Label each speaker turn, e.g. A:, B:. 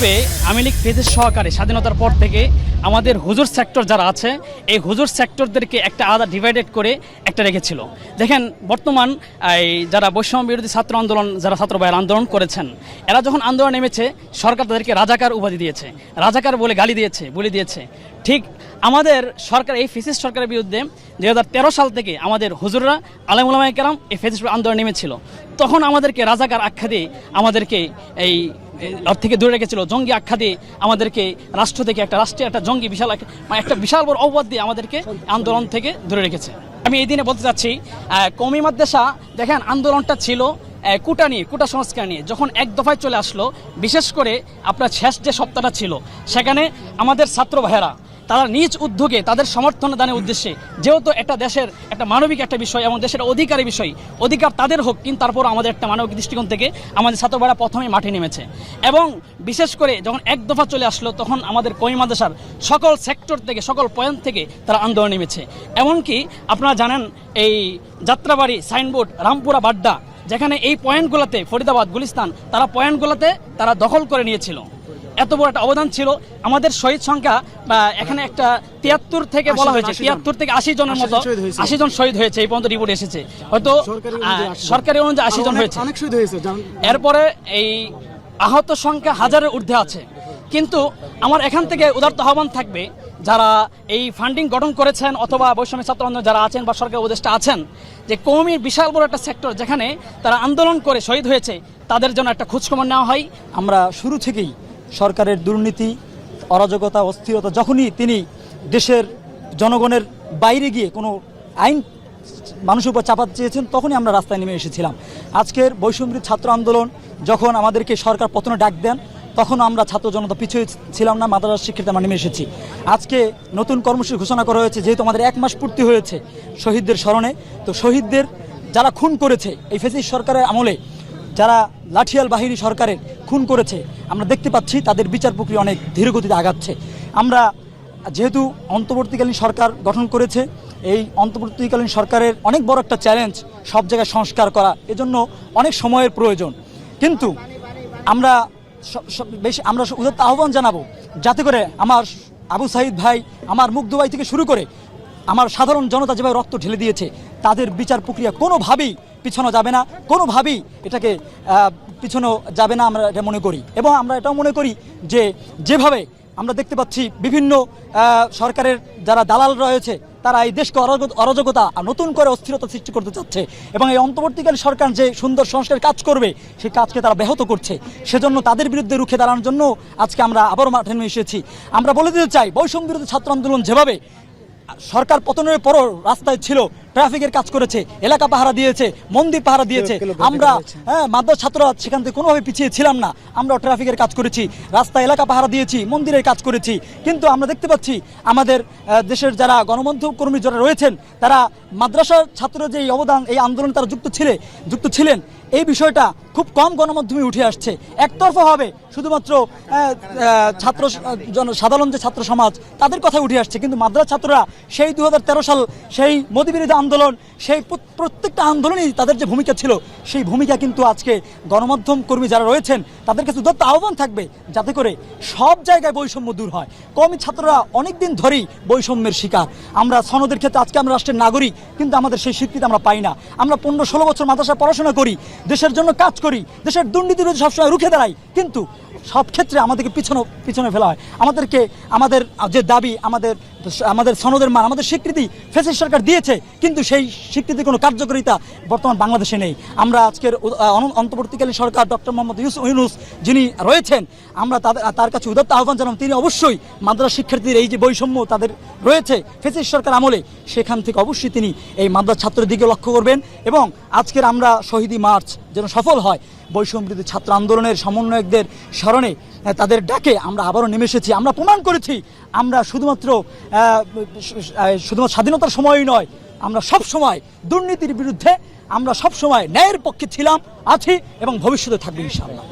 A: তবে আমি লীগ ফেজের সহকারে স্বাধীনতার পর থেকে আমাদের হুজুর সেক্টর যারা আছে, এই হুজুর সেক্টরদেরকে একটা আলাদা ডিভাইডেড করে একটা রেখেছিল। দেখেন, বর্তমান, এই যারা বৈষম্য বিরোধী ছাত্র আন্দোলন, যারা ছাত্র আন্দোলন করেছেন, এরা যখন আন্দোলন নেমেছে, সরকার তাদেরকে রাজাকার উপাধি দিয়েছে। রাজাকার বলে গালি দিয়েছে, বলে দিয়েছে। ঠিক আমাদের সরকার, এই ফেসিস সরকারের বিরুদ্ধে দু হাজার তেরো সাল থেকে আমাদের হুজুররা আলমুলামায় কেরাম, এই ফেসিস আন্দোলন নেমেছিল। তখন আমাদেরকে রাজাকার আখ্যা দিয়ে আমাদেরকে এই থেকে দূরে রেখেছিল। জঙ্গি আখ্যা দিয়ে আমাদেরকে রাষ্ট্র থেকে একটা রাষ্ট্রে একটা জঙ্গি বিশাল মানে একটা বিশাল বড় অপবাদ দিয়ে আমাদেরকে আন্দোলন থেকে দূরে রেখেছে। আমি এই দিনে বলতে চাচ্ছি কমি মাদ্রাসা, দেখেন আন্দোলনটা ছিল কুটা নিয়ে, কুটা সংস্কার নিয়ে। যখন এক দফায় চলে আসলো, বিশেষ করে আপনার শেষ যে সপ্তাহটা ছিল, সেখানে আমাদের ছাত্র ভাইয়েরা তারা নিজ উদ্যোগে তাদের সমর্থন দানের উদ্দেশ্যে, যেহেতু একটা দেশের একটা মানবিক একটা বিষয় এবং দেশের অধিকারের বিষয়, অধিকার তাদের হোক, কিন্তু তারপর আমাদের একটা মানবিক দৃষ্টিকোণ থেকে আমাদের ছাত্রভাইরা প্রথমে মাঠে নেমেছে। এবং বিশেষ করে যখন এক দফা চলে আসলো, তখন আমাদের মাদ্রাসার সকল সেক্টর থেকে, সকল পয়েন্ট থেকে তারা আন্দোলন নেমেছে। এমনকি আপনারা জানেন, এই যাত্রাবাড়ি, সাইনবোর্ড, রামপুরা, বাড্ডা, যেখানে এই পয়েন্টগুলোতে, ফরিদাবাদ, গুলিস্তান, তারা পয়েন্টগুলোতে তারা দখল করে নিয়েছিল। এত বড় একটা অবদান ছিল আমাদের শহীদ সংখ্যা এখানে একটা তিয়াত্তর থেকে বলা হয়েছে
B: জন, 80 জন।
A: তিয়াত্তর থেকে আশি জনের মতো। আশি জন শহীদ হয়েছে এই পর্যন্ত রিপোর্ট এসেছে হয়তো
B: সরকারি অনুযায়ী 80 জন।
A: সরকারি অনুযায়ী আশি জন হয়েছে
B: অনেক শহীদ হয়েছে
A: এরপরে এই আহত সংখ্যা হাজারের ঊর্ধ্বে আছে কিন্তু আমার এখান থেকে উদার্ত আহ্বান থাকবে যারা এই ফান্ডিং গঠন করেছেন অথবা বৈষম্য ছাত্র আন্দোলন যারা আছেন বা সরকার উপদেষ্টা আছেন যে কৌমির বিশাল বড় একটা সেক্টর যেখানে তারা আন্দোলন করে শহীদ হয়েছে তাদের জন্য একটা খোঁজখবর নেওয়া হয়
C: আমরা শুরু থেকেই সরকারের দুর্নীতি, অরাজকতা, অস্থিরতা, যখনই তিনি দেশের জনগণের বাইরে গিয়ে কোনো আইন মানুষের উপর চাপাতে চেয়েছেন তখনই আমরা রাস্তায় নেমে এসেছিলাম। আজকের বৈষম্যী ছাত্র আন্দোলন, যখন আমাদেরকে সরকার পতনে ডাক দেন, তখন আমরা ছাত্র জনতা পিছিয়ে ছিলাম না মাদ্রাসা শিক্ষিত আমরা নেমে এসেছি। আজকে নতুন কর্মসূচি ঘোষণা করা হয়েছে, যেহেতু আমাদের এক মাস পূর্তি হয়েছে শহীদদের স্মরণে, তো শহীদদের যারা খুন করেছে, এই ফেসিস সরকারের আমলে যারা লাঠিয়াল বাহিনী সরকারের খুন করেছে, আমরা দেখতে পাচ্ছি তাদের বিচার প্রক্রিয়া অনেক ধীরগতিতে আগাচ্ছে। আমরা যেহেতু অন্তর্বর্তীকালীন সরকার গঠন করেছে, এই অন্তর্বর্তীকালীন সরকারের অনেক বড় একটা চ্যালেঞ্জ সব জায়গায় সংস্কার করা, এজন্য অনেক সময়ের প্রয়োজন। কিন্তু আমরা বেশি, আমরা উদাত্ত আহ্বান জানাব, যাতে করে আমার আবু সাইদ ভাই, আমার মুগ্ধ ভাই থেকে শুরু করে আমার সাধারণ জনতা যেভাবে রক্ত ঢেলে দিয়েছে, তাদের বিচার প্রক্রিয়া কোনোভাবেই পিছনো যাবে না, কোনোভাবেই এটাকে পিছনো যাবে না আমরা এটা মনে করি। এবং আমরা এটাও মনে করি যে যেভাবে আমরা দেখতে পাচ্ছি বিভিন্ন সরকারের যারা দালাল রয়েছে, তারা এই দেশকে অরাজক- অরাজকতা আর নতুন করে অস্থিরতা সৃষ্টি করতে চাচ্ছে। এবং এই অন্তর্বর্তীকালীন সরকার যে সুন্দর সংস্কার কাজ করবে, সেই কাজকে তারা ব্যাহত করছে। সেজন্য তাদের বিরুদ্ধে রুখে দাঁড়ানোর জন্য আজকে আমরা আবারও মাঠে নেমে এসেছি। আমরা বলে দিতে চাই বৈষম্য বিরোধী ছাত্র আন্দোলন যেভাবে সরকার পতনের পরও রাস্তায় ছিল ট্রাফিকের কাজ করেছে এলাকা পাহারা দিয়েছে মন্দির পাহারা দিয়েছে। আমরা হ্যাঁ মাদ্রাস ছাত্ররা সেখান থেকে কোনোভাবে পিছিয়ে ছিলাম না। আমরা ট্রাফিকের কাজ করেছি রাস্তা এলাকা পাহারা দিয়েছি মন্দিরের কাজ করেছি। কিন্তু আমরা দেখতে পাচ্ছি আমাদের দেশের যারা গণমাধ্যম কর্মী যারা রয়েছেন তারা মাদ্রাসার ছাত্র যে অবদান এই আন্দোলনে তারা যুক্ত ছিলে যুক্ত ছিলেন এই বিষয়টা খুব কম গণমাধ্যমে উঠে আসছে। একতরফা হবে শুধুমাত্র ছাত্র সাধারণ যে ছাত্র সমাজ তাদের কথা উঠে আসছে। কিন্তু মাদ্রাস ছাত্ররা সেই দু হাজার তেরো সাল সেই মোদীবিরোধী আন্দোলন, সেই প্রত্যেকটা আন্দোলনই তাদের যে ভূমিকা ছিল, সেই ভূমিকা কিন্তু আজকে গণমাধ্যম কর্মী যারা রয়েছেন তাদের কাছে দত্ত আহ্বান থাকবে যাতে করে সব জায়গায় বৈষম্য দূর হয়। কমই ছাত্ররা অনেক দিন ধরেই বৈষম্যের শিকার। আমরা সনদের ক্ষেত্রে আজকে আমরা রাষ্ট্রের নাগরিক, কিন্তু আমাদের সেই স্বীকৃতি আমরা পাই না। আমরা পনেরো ষোলো বছর মাদ্রাসায় পড়াশোনা করি, দেশের জন্য কাজ করি, দেশের দুর্নীতি বিরুদ্ধে সবসময় রুখে দাঁড়াই, কিন্তু সব ক্ষেত্রে আমাদেরকে পিছনে পিছনে ফেলা হয়। আমাদেরকে, আমাদের যে দাবি, আমাদের আমাদের সনদের মান, আমাদের স্বীকৃতি ফেসিস সরকার দিয়েছে, কিন্তু সেই স্বীকৃতির কোনো কার্যকারিতা বর্তমান বাংলাদেশে নেই। আমরা আজকের অন্তর্বর্তীকালীন সরকার ডক্টর মোহাম্মদ ইউসুফ ইউনুস যিনি রয়েছেন, আমরা তাদের, তার কাছে উদাত্ত আহ্বান জানাম তিনি অবশ্যই মাদ্রাস শিক্ষার্থীদের এই যে বৈষম্য তাদের রয়েছে ফেসিস সরকার আমলে, সেখান থেকে অবশ্যই তিনি এই মাদ্রাস ছাত্রের দিকে লক্ষ্য করবেন এবং আজকের আমরা শহীদি মার্চ যেন সফল হয়, বৈষম্যবিরোধী ছাত্র আন্দোলনের সমন্বয়কদের স্মরণে তাদের ডাকে আমরা আবারও নেমে এসেছি। আমরা প্রমাণ করেছি, আমরা শুধুমাত্র শুধুমাত্র স্বাধীনতার সময়ই নয়, আমরা সব সময় দুর্নীতির বিরুদ্ধে, আমরা সব সময় ন্যায়ের পক্ষে ছিলাম, আছি এবং ভবিষ্যতে থাকবে ইনশাআল্লাহ।